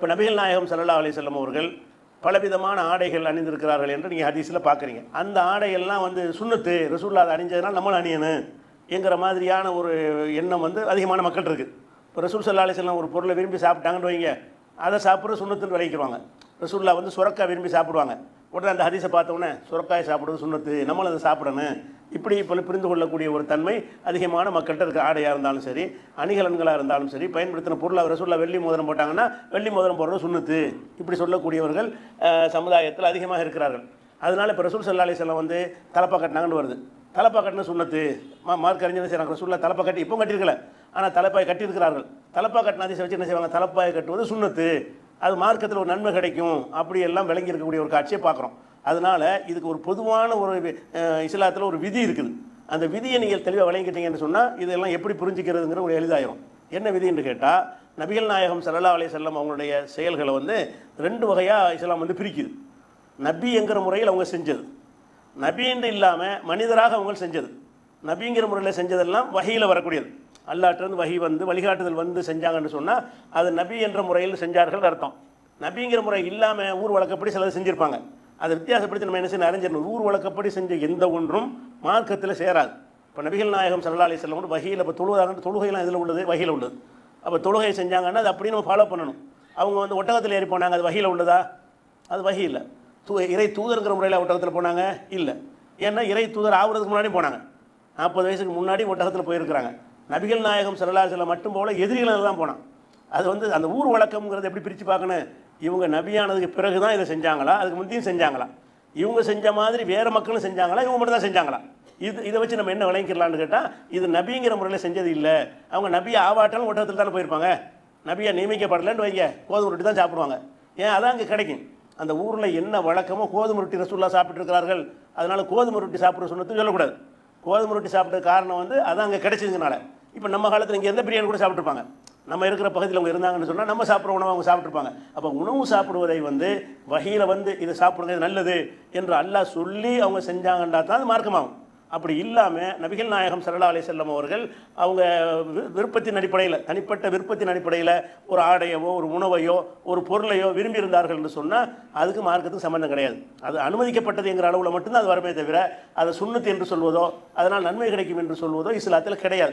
இப்போ நபிகள் நாயகம் சல்லா அலைஹி வஸல்லம் அவர்கள் பலவிதமான ஆடைகள் அணிந்திருக்கிறார்கள் என்று நீங்கள் ஹதீஸில் பார்க்குறீங்க அந்த ஆடைகள்லாம் வந்து சுண்ணத்து ரசூல்லா அதை அணிஞ்சதுனால நம்மளும் அணியணும் என்கிற மாதிரியான ஒரு எண்ணம் வந்து அதிகமான மக்கள் இருக்குது இப்போ ரசூல் சல்லா அலிஸ்லாம் ஒரு பொருளை விரும்பி சாப்பிட்டாங்கன்னு வைங்க அதை சாப்பிட்ற சுண்ணத்துன்னு விளைவிக்கிறாங்க ரசூல்லா வந்து சுரக்காய் விரும்பி சாப்பிடுவாங்க. உடனே அந்த ஹதீஸை பார்த்தோன்னே சுரக்காய் சாப்பிட்றது சுண்ணத்து நம்மளும் அதை சாப்பிடணும். இப்படி இப்போ புரிந்து கொள்ளக்கூடிய ஒரு தன்மை அதிகமான மக்கள்கிட்ட இருக்க ஆடையாக இருந்தாலும் சரி அணிகலன்களாக இருந்தாலும் சரி பயன்படுத்தின பொருளாக ரசூல்லா வெள்ளி மோதிரம் போட்டாங்கன்னா வெள்ளி மோதிரம் போடுறது சுண்ணுத்து. இப்படி சொல்லக்கூடியவர்கள் சமுதாயத்தில் அதிகமாக இருக்கிறார்கள். அதனால் இப்போ ரசூல் சல்லா அலிஸ்லாம் வந்து தலப்பா கட்டினாங்கன்னு வருது. தலப்பா கட்டின சுண்ணத்து மா மார்க் அறிஞர் செய்கிறாங்க ரசூல்லா தலப்பா கட்டி இப்போ கட்டியிருக்கல. ஆனால் தலைப்பாய் கட்டியிருக்கிறார்கள். தலப்பா கட்டின அதிசயம் வச்சு என்ன செய்வாங்க? தலைப்பாயை கட்டுவது சுண்ணத்து. அது மார்க்கத்தில் ஒரு நன்மை கிடைக்கும். அப்படி எல்லாம் விளங்கி இருக்கக்கூடிய ஒரு காட்சியை பார்க்குறோம். அதனால் இதுக்கு ஒரு பொதுவான ஒரு இஸ்லாத்தில் ஒரு விதி இருக்குது. அந்த விதியை நீங்கள் தெளிவாக விளங்கிட்டீங்கன்னு சொன்னால் இதெல்லாம் எப்படி புரிஞ்சுக்கிறதுங்கிற ஒரு எளிதாயிரும். என்ன விதின்னு கேட்டால் நபிகள் நாயகம் சல்லா அலைஹி செல்லம் அவங்களுடைய செயல்களை வந்து ரெண்டு வகையாக இஸ்லாம் வந்து பிரிக்குது. நபி என்கிற முறையில் அவங்க செஞ்சது. நபின்னு இல்லாமல் மனிதராக அவங்க செஞ்சது. நபிங்கிற முறையில் செஞ்சதெல்லாம் வகையில் வரக்கூடியது. அல்லாட்டிருந்து வகி வந்து வழிகாட்டுதல் வந்து செஞ்சாங்கன்னு சொன்னால் அது நபி என்ற முறையில் செஞ்சார்கள் அர்த்தம். நபிங்கிற முறை இல்லாமல் ஊர் வழக்கப்படி சிலது செஞ்சுருப்பாங்க. அதை வித்தியாசப்படுத்தி நம்ம என்ன செய்யணும்? அறிஞர் ஊர் வழக்கப்படி செஞ்ச எந்த ஒன்றும் மார்க்கத்தில் சேராது. இப்போ நபிகள் நாயகம் சல்லா அலி செல்லம் கூட வகையில் இப்போ தொழுவதாக தொழுகையெல்லாம் இதில் உள்ளது வகையில் உள்ளது. அப்போ தொழுகை செஞ்சாங்கன்னா அது அப்படியே நம்ம ஃபாலோ பண்ணணும். அவங்க வந்து ஒட்டகத்தில் ஏறி போனாங்க அது வகையில் உள்ளதா? அது வகை இல்லை தூ இறை தூதருங்கிற முறையில் ஒட்டகத்தில் போனாங்க? இல்லை. ஏன்னா இறை தூதர் ஆகுறதுக்கு முன்னாடி போனாங்க. நாற்பது வயசுக்கு முன்னாடி ஒட்டகத்தில் போயிருக்கிறாங்க. நபிகள் நாயகம் சல்லா செல்லம் மட்டும் போல எதிரிகள் தான் போனான் அது வந்து அந்த ஊர் வழக்கம்ங்கிறது எப்படி பிரித்து பார்க்கணும்? இவங்க நபியானதுக்கு பிறகு தான் இதை செஞ்சாங்களா? அதுக்கு முந்தையும் செஞ்சாங்களா? இவங்க செஞ்ச மாதிரி வேறு மக்களும் செஞ்சாங்களா? இவங்க மட்டும் தான் செஞ்சாங்களா? இது இதை வச்சு நம்ம என்ன விளங்கிக்கலான்னு கேட்டால் இது நபிங்கிற முறையில் செஞ்சது இல்லை. அவங்க நபியை ஆவாட்டாலும் ஒட்டகத்தில் தானே போயிருப்பாங்க. நபியை நியமிக்கப்படலைன்னு வைங்க. கோதுமை ரொட்டி தான் சாப்பிடுவாங்க. ஏன்? அதான் அங்கே கிடைக்கும். அந்த ஊரில் என்ன வழக்கமோ கோதுமை ரொட்டி ரசூல்லா சாப்பிட்ருக்கிறார்கள் அதனால் கோதுமை ரொட்டி சாப்பிட்ற சொன்னது சொல்லக்கூடாது. கோதுமை ரொட்டி சாப்பிட்ட காரணம் வந்து அதான் அங்கே கிடைச்சதுனால இப்போ நம்ம காலத்தில் இங்கே எந்த பிரியாணி கூட சாப்பிட்ருப்பாங்க நம்ம இருக்கிற பகுதியில் அவங்க இருந்தாங்கன்னு சொன்னால் நம்ம சாப்பிட்ற உணவு அவங்க சாப்பிட்ருப்பாங்க அப்போ உணவு சாப்பிடுவதை வந்து வகையில் வந்து இதை சாப்பிடுறது நல்லது என்று அல்லாஹ் சொல்லி அவங்க செஞ்சாங்கன்றா தான் அது மார்க்கமாகும். அப்படி இல்லாமல் நபிகள் நாயகம் சரலா அலி செல்லம் அவர்கள் அவங்க விருப்பத்தின் அடிப்படையில் தனிப்பட்ட விருப்பத்தின் அடிப்படையில் ஒரு ஆடையவோ ஒரு உணவையோ ஒரு பொருளையோ விரும்பி இருந்தார்கள் என்று சொன்னால் அதுக்கு மார்க்கத்துக்கு சம்மந்தம் கிடையாது. அது அனுமதிக்கப்பட்டது என்கிற அளவில் மட்டும்தான் அது வரமே தவிர அதை சுண்ணத்து என்று சொல்வதோ அதனால் நன்மை கிடைக்கும் என்று சொல்வதோ இஸ்லாத்தில் கிடையாது.